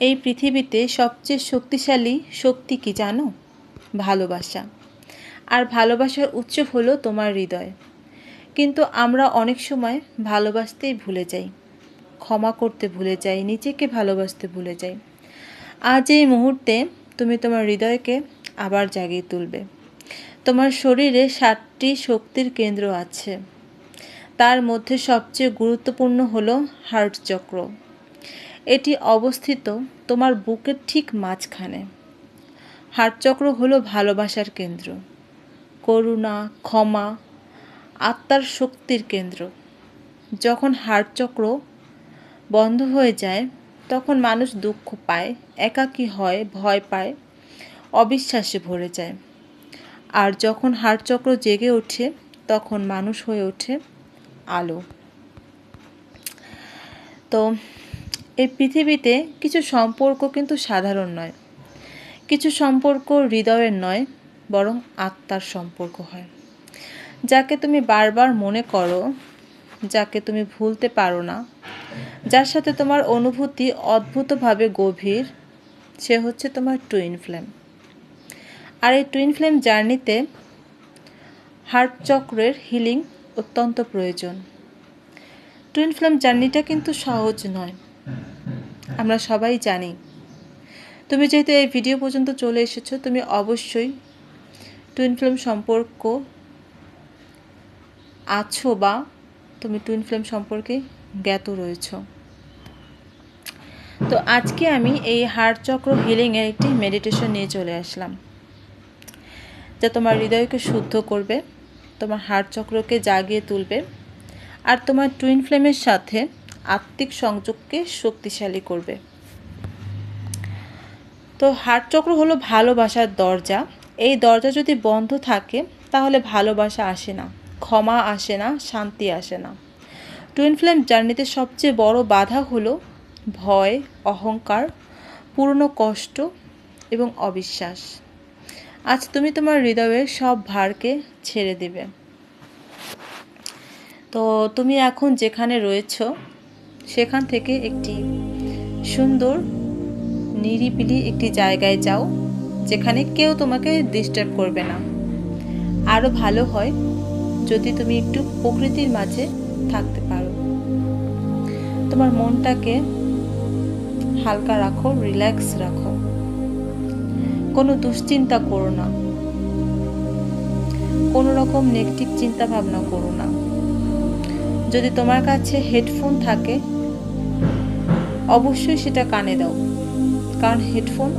এই পৃথিবীতে সবচেয়ে শক্তিশালী শক্তি কি জানো? ভালোবাসা। আর ভালোবাসার উৎস হলো তোমার হৃদয়। কিন্তু আমরা অনেক সময় ভালোবাসতেই ভুলে যাই। ক্ষমা করতে ভুলে যাই, নিজেকে ভালোবাসতে ভুলে যাই। আজ এই মুহূর্তে তুমি তোমার হৃদয়কে আবার জাগিয়ে তুলবে। তোমার শরীরে সাতটি শক্তির কেন্দ্র আছে। তার মধ্যে সবচেয়ে গুরুত্বপূর্ণ হলো হার্ট চক্র। এটি অবস্থিত তোমার বুকের ঠিক মাঝখানে। হার্টচক্র হলো ভালোবাসার কেন্দ্র। করুণা, ক্ষমা, আত্মার শক্তির কেন্দ্র। যখন হার্টচক্র বন্ধ হয়ে যায়, তখন মানুষ দুঃখ পায়, একাকী হয়, ভয় পায়, অবিশ্বাসে ভরে যায়। আর যখন হার্টচক্র জেগে ওঠে, তখন মানুষ হয়ে ওঠে আলো। তো এই পৃথিবীতে কিছু সম্পর্ক কিন্তু সাধারণ নয়। কিছু সম্পর্ক হৃদয়ের নয়, বরং আত্মার সম্পর্ক হয়। যাকে তুমি বারবার মনে করো, যাকে তুমি ভুলতে পারো না, যার সাথে তোমার অনুভূতি অদ্ভুতভাবে গভীর, সে হচ্ছে তোমার টুইন ফ্লেম আর এই টুইন ফ্লেম জার্নিতে হার্ট চক্রের হিলিং অত্যন্ত প্রয়োজন। টুইন ফ্লেম জার্নিটা কিন্তু সহজ নয়। আমরা সবাই জানি। তুমি যেহেতু এই ভিডিও পর্যন্ত চলে এসেছ, তুমি অবশ্যই টুইন ফ্লেম সম্পর্ক আছো বা তুমি টুইন ফ্লেম সম্পর্কে জ্ঞাত রয়েছ। তো আজকে আমি এই হার্ট চক্র হিলিংয়ের একটি মেডিটেশন নিয়ে চলে আসলাম, যা তোমার হৃদয়কে শুদ্ধ করবে, তোমার হার্ট চক্রকে জাগিয়ে তুলবে, আর তোমার টুইন ফ্লেমের সাথে আত্মিক সংযোগকে শক্তিশালী করবে। তো হার্ট চক্র হলো ভালোবাসার দরজা। এই দরজা যদি বন্ধ থাকে, তাহলে ভালোবাসা আসে না, ক্ষমা আসে না, শান্তি আসে না। টুইন ফ্লেম জার্নিতে সবচেয়ে বড় বাধা হলো ভয়, অহংকার, পুরনো কষ্ট এবং অবিশ্বাস। আজ তুমি তোমার হৃদয়ের সব ভারকে ছেড়ে দেবে। তো তুমি এখন যেখানে রয়েছ সেখান থেকে একটি সুন্দর, নিরিবিলি একটি জায়গায় যাও, যেখানে কেউ তোমাকে ডিস্টার্ব করবে না। আরও ভালো হয় যদি তুমি একটু প্রকৃতির মাঝে থাকতে পারো। তোমার মনটাকে হালকা রাখো রিল্যাক্স রাখো। কোনো দুশ্চিন্তা করো না। কোনো রকম নেগেটিভ চিন্তা ভাবনা করো না। যদি তোমার কাছে হেডফোন থাকে অবশ্যই সেটা কানে দাও। কারণ হেডফোন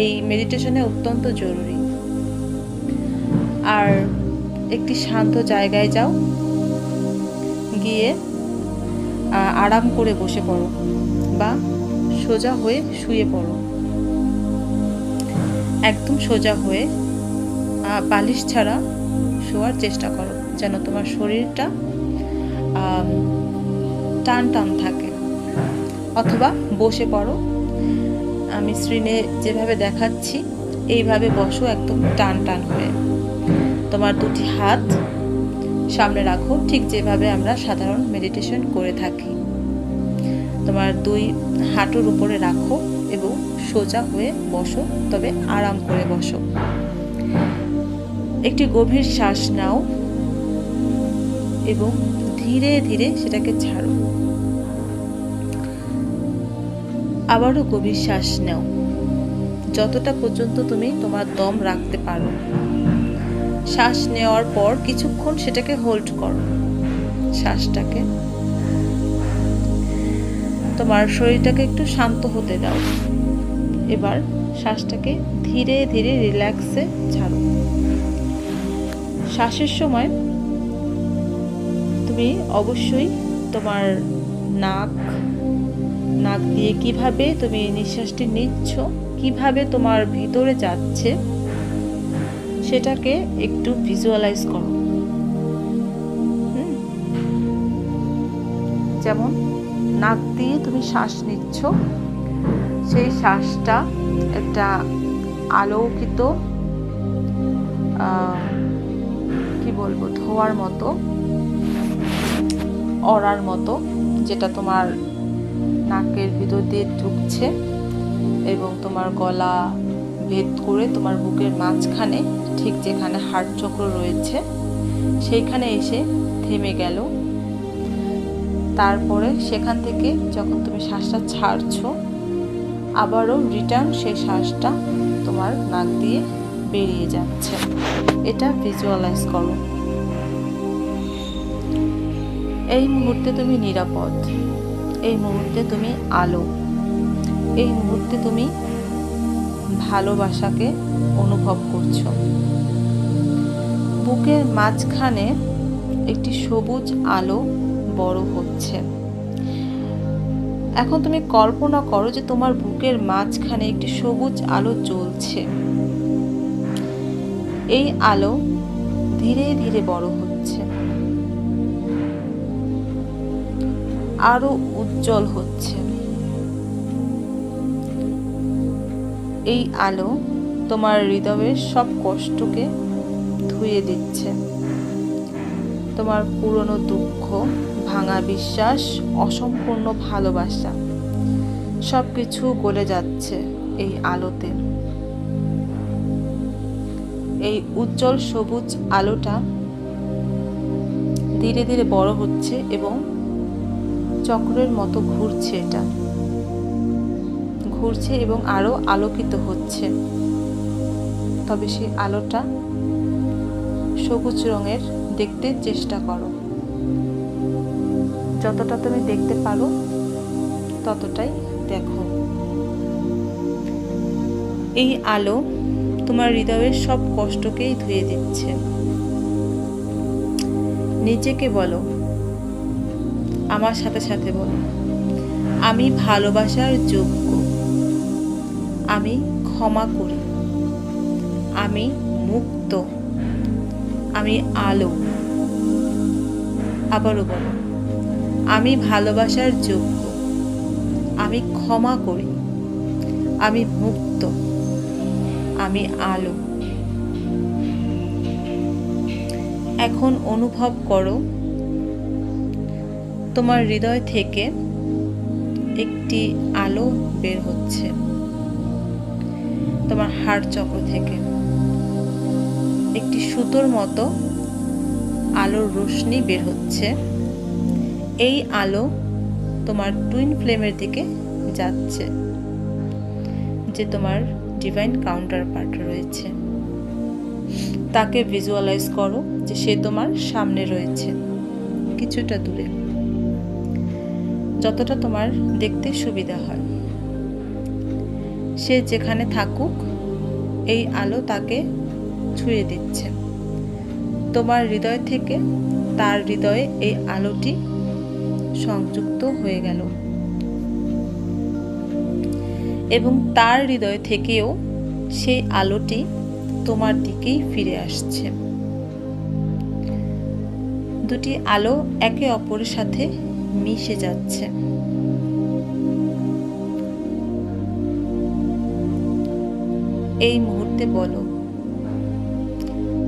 এই মেডিটেশনে অত্যন্ত জরুরি। আর একটি শান্ত জায়গায় যাও। গিয়ে আরাম করে বসে পড়ো বা সোজা হয়ে শুয়ে পড়ো। একদম সোজা হয়ে বালিশ ছাড়া শোয়ার চেষ্টা করো। যেন তোমার শরীরটা টান টান থাকে। অথবা বসে পড়ো। আমি স্ক্রিনে যেভাবে দেখাচ্ছি, এইভাবে বসো একদম টান টান হয়ে। তোমার দুটি হাত সামনে রাখো, ঠিক যেভাবে আমরা সাধারণ মেডিটেশন করে থাকি। তোমার দুই হাঁটুর উপরে রাখো এবং সোজা হয়ে বসো, তবে আরাম করে বসো। একটি গভীর শ্বাস নাও এবং ধীরে ধীরে সেটাকে ছাড়ো। আবারও গভীর শ্বাস নাও। যতটা পর্যন্ত তুমি তোমার দম রাখতে পারো। শ্বাস নেওয়ার পর কিছুক্ষণ সেটাকে হোল্ড করো। শ্বাসটাকে। তোমার শরীরটাকে একটু শান্ত হতে দাও। এবার শ্বাসটাকে ধীরে ধীরে রিল্যাক্সে ছাড়ো। শ্বাসের সময় তুমি অবশ্যই তোমার নাক নাক দিয়ে কীভাবে তুমি নিঃশ্বাসটি নিচ্ছ? কীভাবে তোমার ভিতরে যাচ্ছে? সেটাকে একটু ভিজুয়ালাইজ করো। যেমন নাক দিয়ে তুমি শ্বাস নিচ্ছ। সেই শ্বাসটা একটা আলোকিত কি বলব, ধোয়ার মতো অরার মতো, যেটা তোমার নাকের ভিতর দিয়ে ঢুকছে এবং তোমার গলা ভেদ করে তোমার বুকের মাঝখানে ঠিক যেখানে হাড় চক্র রয়েছে, সেইখানে এসে থেমে গেল। তারপরে সেখান থেকে যখন তুমি শ্বাসটা ছাড়ছো, আবারও রিটার্ন সেই শ্বাসটা তোমার নাক দিয়ে বেরিয়ে যাচ্ছে। এটা ভিজুয়ালাইজ করো। এই মুহূর্তে তুমি নিরাপদ। এই মুহূর্তে তুমি আলো। এই মুহূর্তে তুমি ভালোবাসাকে অনুভব করছ। বুকের মাঝখানে একটি সবুজ আলো বড় হচ্ছে। এখন তুমি কল্পনা করো যে তোমার বুকের মাঝখানে একটি সবুজ আলো জ্বলছে। এই আলো ধীরে ধীরে বড় হচ্ছে আরও উজ্জ্বল হচ্ছে। এই আলো তোমার হৃদয়ের সব কষ্টকে ধুয়ে দিচ্ছে। তোমার পুরনো দুঃখ, ভাঙা বিশ্বাস, অসম্পূর্ণ ভালোবাসা সব কিছু গলে যাচ্ছে এই আলোতে। এই উজ্জ্বল সবুজ আলোটা ধীরে ধীরে বড় হচ্ছে এবং চক্রের মতো ঘুরছে এটা। ঘুরছে এবং আরও আলোকিত হচ্ছে। তবে সেই আলোটা সবুজ রঙের দেখতে চেষ্টা করো। যতটা তুমি দেখতে পারো, ততটাই দেখো। এই আলো তোমার হৃদয়ের সব কষ্টকেই ধুয়ে দিচ্ছে। নিজেকে বলো আমার সাথে সাথে বলো। আমি ভালোবাসার যোগ্য। আমি ক্ষমা করি। আমি মুক্ত। আমি আলো। আবারও বলো। আমি ভালোবাসার যোগ্য। আমি ক্ষমা করি। আমি মুক্ত। আমি আলো। এখন অনুভব করো তোমার হৃদয় থেকে একটি আলো বের হচ্ছে। তোমার হাড় চক্র থেকে একটি সুতোর মতো আলোর রোশনি বের হচ্ছে। এই আলো তোমার টুইন ফ্লেমের দিকে যাচ্ছে, যে তোমার ডিভাইন কাউন্টার পার্ট রয়েছে। তাকে ভিজুয়ালাইজ করো যে সে তোমার সামনে রয়েছে, কিছুটা দূরে। যতটা তোমার দেখতে সুবিধা হয়। সে যেখানে থাকুক, এই আলো তাকে ছুঁয়ে দিচ্ছে। তোমার হৃদয় থেকে তার হৃদয়ে এই আলোটি সংযুক্ত হয়ে গেল। এবং তার হৃদয় থেকেও সেই আলোটি তোমার দিকেই ফিরে আসছে। দুটি আলো একে অপরের সাথে মিশে যাচ্ছে। এই মুহূর্তে বলো,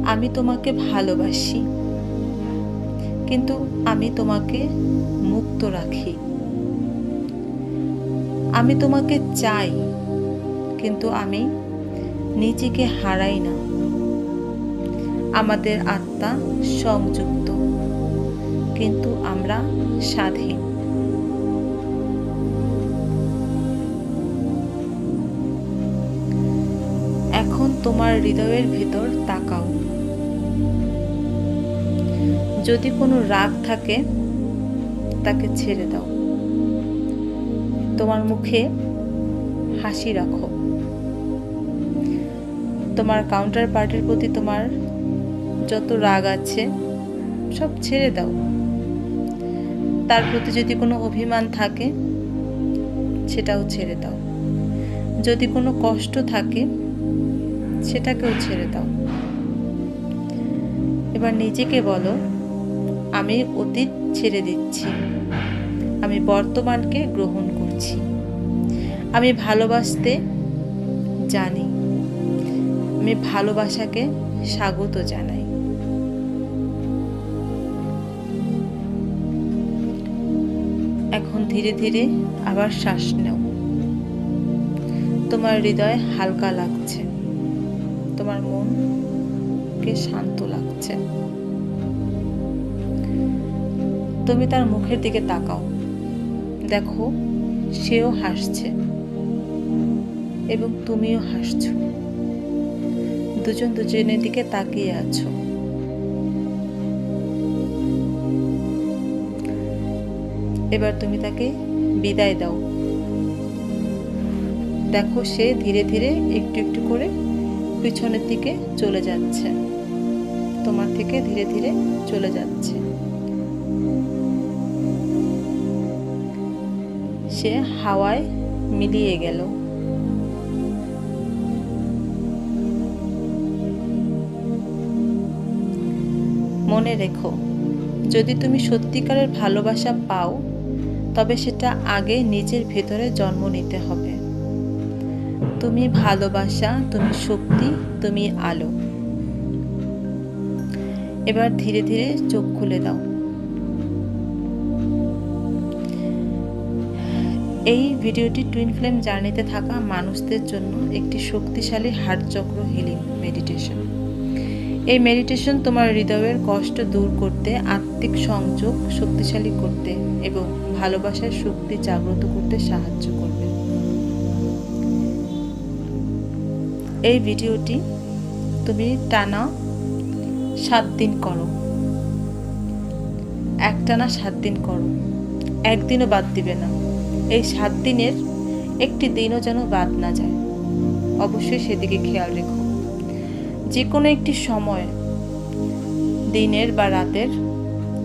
আমি তোমাকে ভালোবাসি, কিন্তু আমি তোমাকে মুক্ত রাখি। আমি তোমাকে চাই, কিন্তু আমি নিজেকে হারাই না। আমাদের আত্মা সংযুক্ত। কিন্তু আমরা স্বাধীন। এখন তোমার হৃদয়ের ভেতর তাকাও। যদি কোনো রাগ থাকে, তাকে ছেড়ে দাও। তোমার মুখে হাসি রাখো। তোমার কাউন্টার পার্টির প্রতি তোমার যত রাগ আছে, সব ছেড়ে দাও। তার প্রতি যদি কোনো অভিমান থাকে, সেটাও ছেড়ে দাও। যদি কোনো কষ্ট থাকে, সেটাকেও ছেড়ে দাও। এবার নিজেকে বলো, আমি অতীত ছেড়ে দিচ্ছি। আমি বর্তমানকে গ্রহণ করছি। আমি ভালোবাসতে জানি। আমি ভালোবাসাকে স্বাগত জানাই। এখন ধীরে ধীরে আবার শ্বাস নাও। তোমার হৃদয় হালকা লাগছে। তোমার মনকে শান্ত লাগছে। তুমি তার মুখের দিকে তাকাও। দেখো, সেও হাসছে এবং তুমিও হাসছো। দুজন দুজনের দিকে তাকিয়ে আছো। এবার তুমি তাকে বিদায় দাও। দেখো, সে ধীরে ধীরে একটু একটু করে পিছনের দিকে চলে যাচ্ছে। তোমার থেকে ধীরে ধীরে চলে যাচ্ছে। সে হাওয়ায় মিলিয়ে গেল। মনে রেখো, যদি তুমি সত্যিকারের ভালোবাসা পাও তবে সেটা আগে নিজের ভেতরে জন্ম নিতে হবে। তুমি ভালোবাসা, তুমি শক্তি, তুমি আলো। এবার ধীরে ধীরে চোখ খুলে দাও। এই ভিডিওটি টুইন ফ্লেম জার্নিতে থাকা মানুষদের জন্য একটি শক্তিশালী হার্টচক্র হিলিং মেডিটেশন এই মেডিটেশন তোমার হৃদয়ের কষ্ট দূর করতে, আত্মিক সংযোগ শক্তিশালী করতে এবং ভালোবাসার শক্তি জাগ্রত করতে সাহায্য করবে। এই ভিডিওটি তুমি টানা সাত দিন করো। একটানা সাত দিন করো। একদিনও বাদ দিবে না। এই সাত দিনের একটি দিনও যেন বাদ না যায়। অবশ্যই সেদিকে খেয়াল রেখো। যে কোনো একটি সময়, দিনের বা রাতের,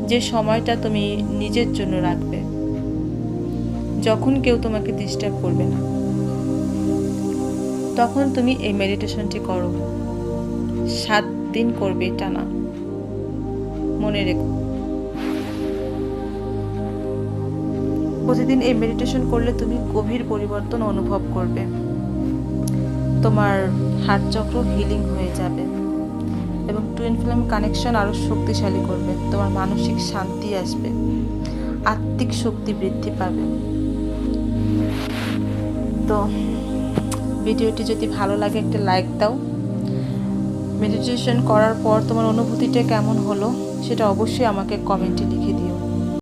যে সময়টা তুমি নিজের জন্য রাখবে, যখন কেউ তোমাকে ডিস্টার্ব করবে না। তখন তুমি এই মেডিটেশনটি করো। সাত দিন করবে টানা। মনে রেখো। প্রতিদিন এই মেডিটেশন করলে তুমি গভীর পরিবর্তন অনুভব করবে। তোমার হার্ট চক্র হিলিং হয়ে যাবে। এবং টুইন ফ্লেম কানেকশন আরও শক্তিশালী করবে। তোমার মানসিক শান্তি আসবে। আত্মিক শক্তি বৃদ্ধি পাবে। তো ভিডিওটি যদি ভালো লাগে একটা লাইক দাও। মেডিটেশন করার পর তোমার অনুভূতিটা কেমন হলো, সেটা অবশ্যই আমাকে কমেন্টে লিখে দিও।